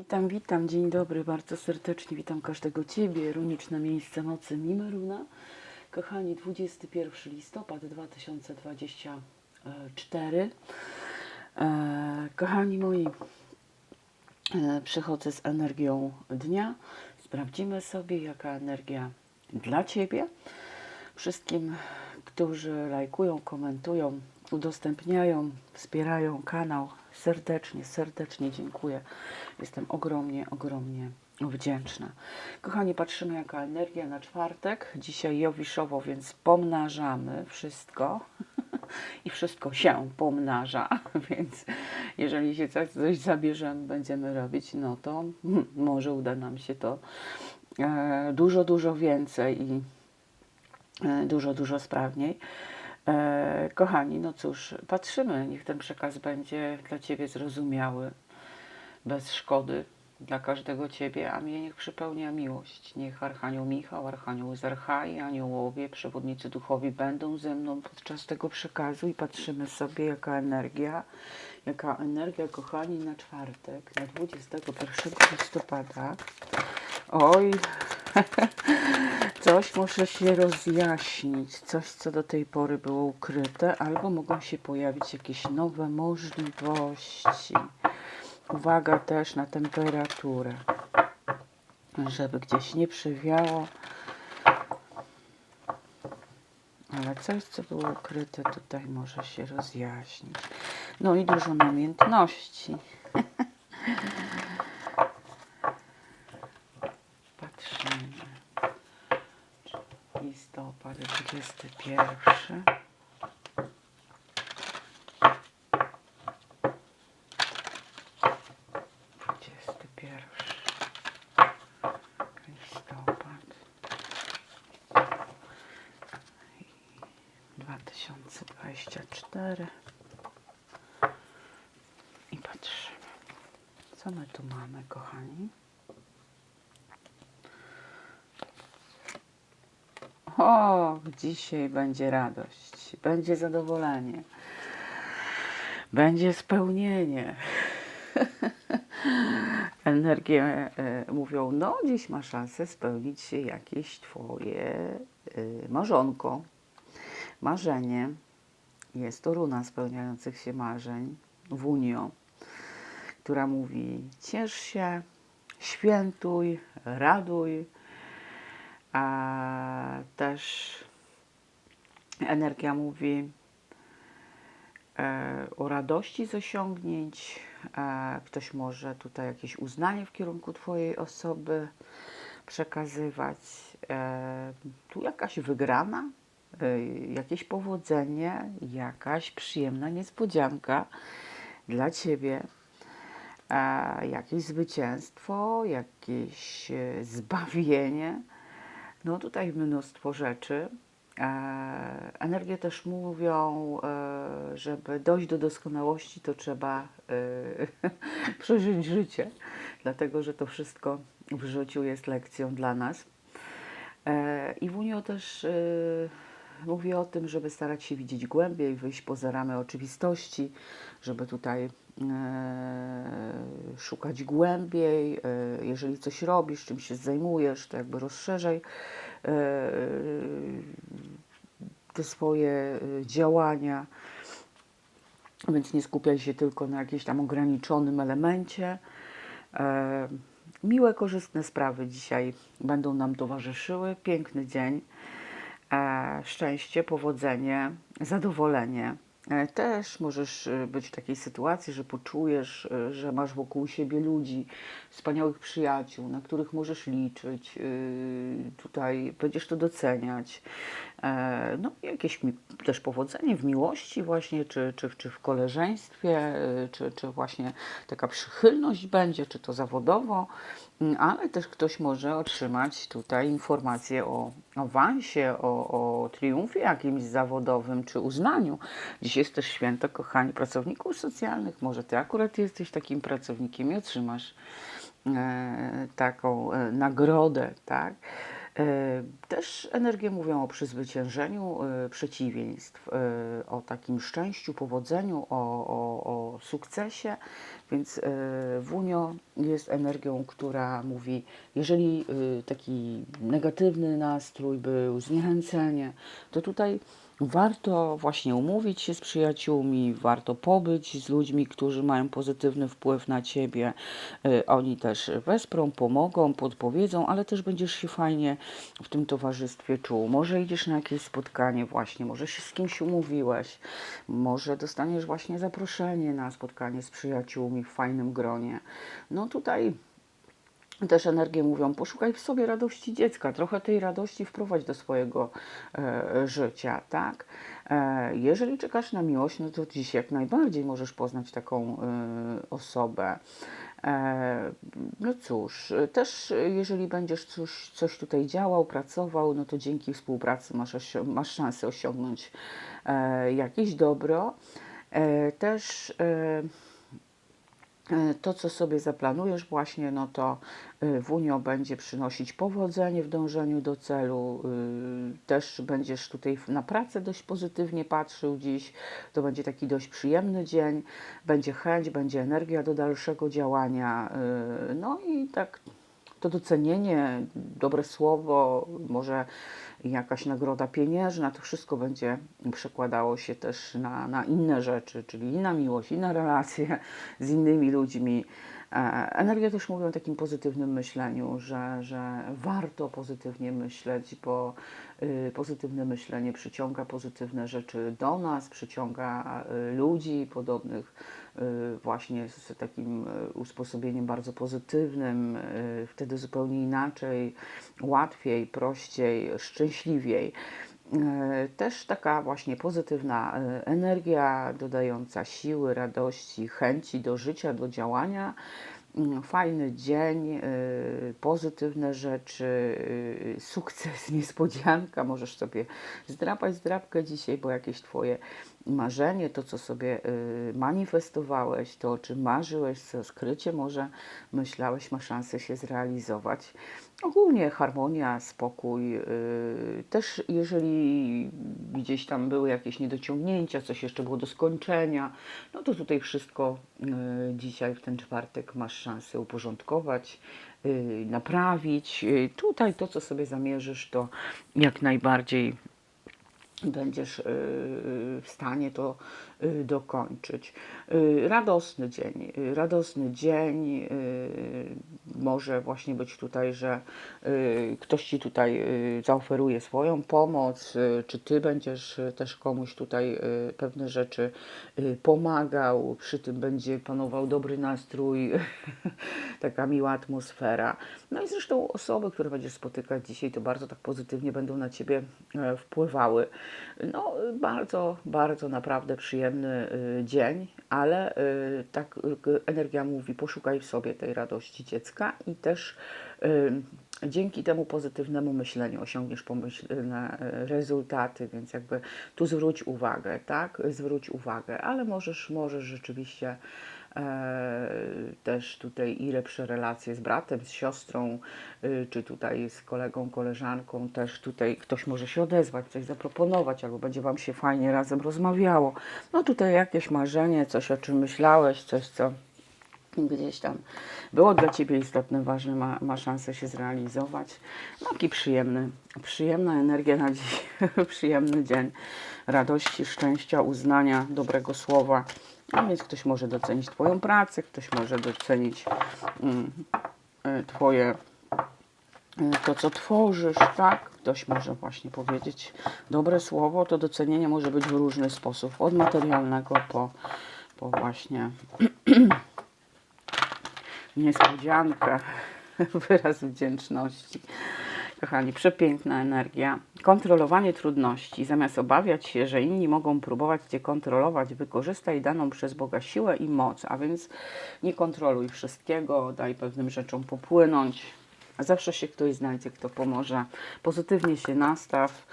Witam, witam, dzień dobry, bardzo serdecznie witam każdego Ciebie, runiczne miejsce mocy Mimeruna. Kochani, 21 listopad 2024. E, kochani moi, e, przychodzę z energią dnia. Sprawdzimy sobie, jaka energia dla Ciebie. Wszystkim, którzy lajkują, komentują, udostępniają, wspierają kanał, serdecznie, serdecznie dziękuję. Jestem ogromnie, ogromnie wdzięczna. Kochani, patrzymy jaka energia na czwartek. Dzisiaj Jowiszowo, więc pomnażamy wszystko i wszystko się pomnaża, więc jeżeli się coś, coś zabierzemy, będziemy robić, no to może uda nam się to e, dużo, dużo więcej i dużo, dużo sprawniej. E, kochani, no cóż, patrzymy, niech ten przekaz będzie dla Ciebie zrozumiały, bez szkody dla każdego Ciebie, a mnie niech przypełnia miłość. Niech Archanioł Michał, Archanioł Zarchai, aniołowie, przewodnicy duchowi będą ze mną podczas tego przekazu i patrzymy sobie, jaka energia, jaka energia, kochani, na czwartek, na 21 listopada. Oj, coś muszę się rozjaśnić, coś, co do tej pory było ukryte, albo mogą się pojawić jakieś nowe możliwości. Uwaga też na temperaturę, żeby gdzieś nie przywiało. Ale coś, co było ukryte, tutaj może się rozjaśnić. No i dużo namiętności. Patrzymy. Listopad 21. Dwudziesty pierwszy listopad dwa tysiące dwadzieścia cztery i patrzymy, co my tu mamy, kochani. O, dzisiaj będzie radość, będzie zadowolenie, będzie spełnienie. Energie e, mówią, no dziś ma szansę spełnić się jakieś Twoje e, marzonko, marzenie. Jest to runa spełniających się marzeń, wunio, która mówi ciesz się, świętuj, raduj, a też energia mówi e, o radości z osiągnięć. E, ktoś może tutaj jakieś uznanie w kierunku Twojej osoby przekazywać. E, tu jakaś wygrana, jakieś powodzenie, jakaś przyjemna niespodzianka dla Ciebie. Jakieś zwycięstwo, jakieś zbawienie. No tutaj mnóstwo rzeczy. E, energie też mówią, e, żeby dojść do doskonałości, to trzeba e, przeżyć życie, dlatego że to wszystko w życiu jest lekcją dla nas. I Wunio też mówi o tym, żeby starać się widzieć głębiej, wyjść poza ramy oczywistości, żeby tutaj szukać głębiej. E, jeżeli coś robisz, czym się zajmujesz, to jakby rozszerzaj e, te swoje e, działania. Więc nie skupiaj się tylko na jakimś tam ograniczonym elemencie. E, miłe, korzystne sprawy dzisiaj będą nam towarzyszyły. Piękny dzień. E, szczęście, powodzenie, zadowolenie. E, Też możesz e, być w takiej sytuacji, że poczujesz, e, że masz wokół siebie ludzi, wspaniałych przyjaciół, na których możesz liczyć. Tutaj będziesz to doceniać. No, jakieś też powodzenie w miłości, właśnie, czy, czy, czy w koleżeństwie, czy, czy właśnie taka przychylność będzie, czy to zawodowo, ale też ktoś może otrzymać tutaj informację o awansie, o, o triumfie jakimś zawodowym, czy uznaniu. Dziś jest też święto, kochani, pracowników socjalnych. Może ty akurat jesteś takim pracownikiem i otrzymasz e, taką e, nagrodę, tak? E, Też energie mówią o przezwyciężeniu e, przeciwieństw, e, o takim szczęściu, powodzeniu, o, o, o sukcesie. Więc Wunio jest energią, która mówi, jeżeli taki negatywny nastrój był, zniechęcenie, to tutaj warto właśnie umówić się z przyjaciółmi, warto pobyć z ludźmi, którzy mają pozytywny wpływ na ciebie. Y, Oni też wesprą, pomogą, podpowiedzą, ale też będziesz się fajnie w tym towarzystwie czuł. Może idziesz na jakieś spotkanie właśnie, może się z kimś umówiłeś, może dostaniesz właśnie zaproszenie na spotkanie z przyjaciółmi w fajnym gronie. No tutaj też energie mówią, poszukaj w sobie radości dziecka, trochę tej radości wprowadź do swojego e, życia, tak? E, jeżeli czekasz na miłość, no to dziś jak najbardziej możesz poznać taką e, osobę. E, no cóż, też jeżeli będziesz coś, coś tutaj działał, pracował, no to dzięki współpracy masz, masz szansę osiągnąć e, jakieś dobro. E, też E, to, co sobie zaplanujesz właśnie, no to y, Wunio będzie przynosić powodzenie w dążeniu do celu. y, Też będziesz tutaj na pracę dość pozytywnie patrzył dziś. To będzie taki dość przyjemny dzień. Będzie chęć, będzie energia do dalszego działania. No i tak to docenienie, dobre słowo, może jakaś nagroda pieniężna, to wszystko będzie przekładało się też na, na inne rzeczy, czyli na miłość, i na relacje z innymi ludźmi. E, Energia też mówi o takim pozytywnym myśleniu, że, że warto pozytywnie myśleć, bo y, pozytywne myślenie przyciąga pozytywne rzeczy do nas, przyciąga y, ludzi podobnych właśnie z takim y, usposobieniem bardzo pozytywnym, y, wtedy zupełnie inaczej, łatwiej, prościej, szczęśliwiej. Też taka właśnie pozytywna energia dodająca siły, radości, chęci do życia, do działania. Fajny dzień, pozytywne rzeczy, sukces, niespodzianka. Możesz sobie zdrapać zdrapkę dzisiaj, bo jakieś Twoje marzenie, to co sobie e, manifestowałeś, to o czym marzyłeś, co skrycie może myślałeś, ma szansę się zrealizować. Ogólnie harmonia, spokój. Yy, też jeżeli gdzieś tam były jakieś niedociągnięcia, coś jeszcze było do skończenia, no to tutaj wszystko yy, dzisiaj w ten czwartek masz szansę uporządkować, naprawić. Tutaj to, co sobie zamierzysz, to jak najbardziej będziesz y, w stanie to y, dokończyć. Y, Radosny dzień, y, radosny dzień. y, Może właśnie być tutaj, że y, ktoś ci tutaj y, zaoferuje swoją pomoc, y, czy ty będziesz y, też komuś tutaj y, pewne rzeczy y, pomagał, przy tym będzie panował dobry nastrój, taka miła atmosfera. No i zresztą osoby, które będziesz spotykać dzisiaj, to bardzo tak pozytywnie będą na ciebie e, wpływały. No, y, bardzo, bardzo naprawdę y, dzień, ale y, tak y, energia mówi, poszukaj w sobie tej radości dziecka i też dzięki temu pozytywnemu myśleniu osiągniesz pomyślne rezultaty, więc jakby tu zwróć uwagę, tak? Zwróć uwagę, ale możesz, możesz rzeczywiście też tutaj i lepsze relacje z bratem, z siostrą, y, czy tutaj z kolegą, koleżanką, też tutaj ktoś może się odezwać, coś zaproponować, albo będzie Wam się fajnie razem rozmawiało. No tutaj jakieś marzenie, coś o czym myślałeś, coś co gdzieś tam było dla Ciebie istotne, ważne, ma, ma szansę się zrealizować. No taki przyjemny, przyjemna energia na dziś, przyjemny dzień radości, szczęścia, uznania, dobrego słowa. A więc ktoś może docenić Twoją pracę, ktoś może docenić mm, y, Twoje y, to, co tworzysz, tak? Ktoś może właśnie powiedzieć dobre słowo. To docenienie może być w różny sposób, od materialnego po, po właśnie niespodziankę, wyraz wdzięczności. Kochani, przepiękna energia. Kontrolowanie trudności. Zamiast obawiać się, że inni mogą próbować Cię kontrolować, wykorzystaj daną przez Boga siłę i moc. A więc nie kontroluj wszystkiego, daj pewnym rzeczom popłynąć. Zawsze się ktoś znajdzie, kto pomoże. Pozytywnie się nastaw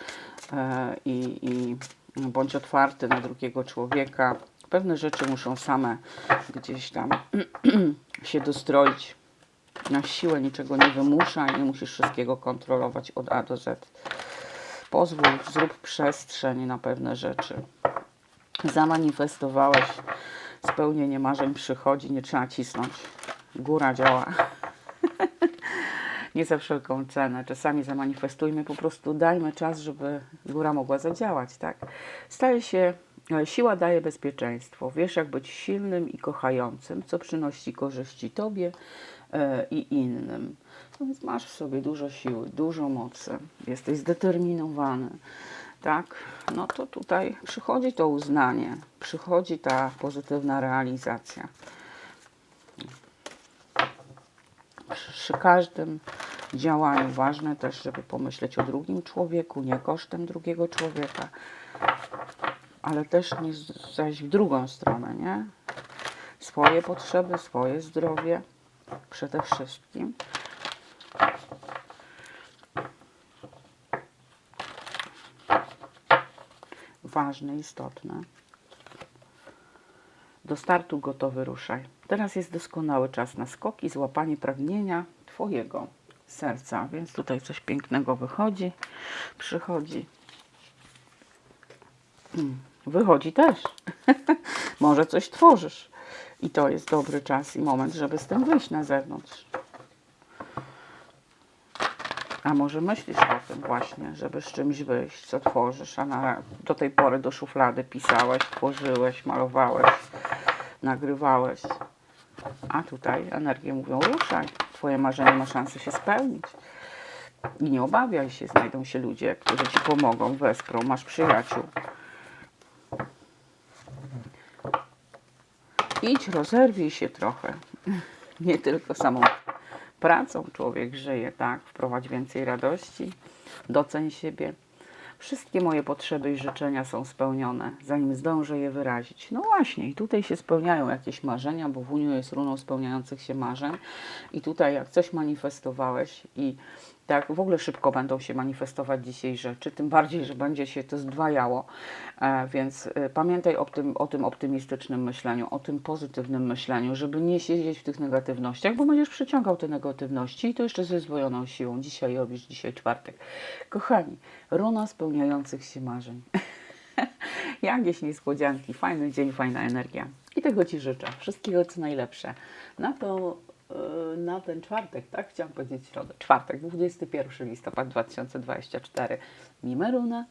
e, i, i bądź otwarty na drugiego człowieka. Pewne rzeczy muszą same gdzieś tam się dostroić. Na siłę niczego nie wymusza i nie musisz wszystkiego kontrolować od A do Z. Pozwól, zrób przestrzeń na pewne rzeczy. Zamanifestowałeś, spełnienie marzeń przychodzi, nie trzeba cisnąć. Góra działa. nie za wszelką cenę. Czasami zamanifestujmy, po prostu dajmy czas, żeby góra mogła zadziałać, tak? Staje się, e, siła daje bezpieczeństwo. Wiesz, jak być silnym i kochającym, co przynosi korzyści Tobie i innym. No więc masz w sobie dużo siły, dużo mocy, jesteś zdeterminowany, tak? No to tutaj przychodzi to uznanie, przychodzi ta pozytywna realizacja. przy każdym działaniu ważne też, żeby pomyśleć o drugim człowieku, nie kosztem drugiego człowieka, ale też nie z- zajść w drugą stronę, nie? Swoje potrzeby, swoje zdrowie przede wszystkim. Ważne, istotne. Do startu gotowy ruszaj. Teraz jest doskonały czas na skok i złapanie pragnienia Twojego serca. Więc tutaj coś pięknego wychodzi, przychodzi. Mm, Wychodzi też. Może coś tworzysz. I to jest dobry czas i moment, żeby z tym wyjść na zewnątrz. A może myślisz o tym właśnie, żeby z czymś wyjść, co tworzysz, a na, do tej pory do szuflady pisałeś, tworzyłeś, malowałeś, nagrywałeś. A tutaj energie mówią ruszaj, twoje marzenie ma szansę się spełnić. I nie obawiaj się, znajdą się ludzie, którzy ci pomogą, wesprą, masz przyjaciół. Idź, rozerwij się trochę. Nie tylko samą pracą człowiek żyje, tak? Wprowadź więcej radości, doceń siebie. Wszystkie moje potrzeby i życzenia są spełnione, zanim zdążę je wyrazić. No właśnie, i tutaj się spełniają jakieś marzenia, bo w Uniu jest runą spełniających się marzeń. I tutaj, jak coś manifestowałeś i tak w ogóle szybko będą się manifestować dzisiaj rzeczy, tym bardziej, że będzie się to zdwajało. E, więc e, pamiętaj o tym, o tym optymistycznym myśleniu, o tym pozytywnym myśleniu, żeby nie siedzieć w tych negatywnościach, bo będziesz przyciągał te negatywności i to jeszcze ze zdwojoną siłą. Dzisiaj robisz, dzisiaj czwartek. Kochani, runa spełniających się marzeń. Jakieś niespodzianki, fajny dzień, fajna energia. I tego Ci życzę. Wszystkiego co najlepsze. Na to, na ten czwartek, tak? Chciałam powiedzieć środę. Czwartek, 21 listopad 2024. Mime Runa.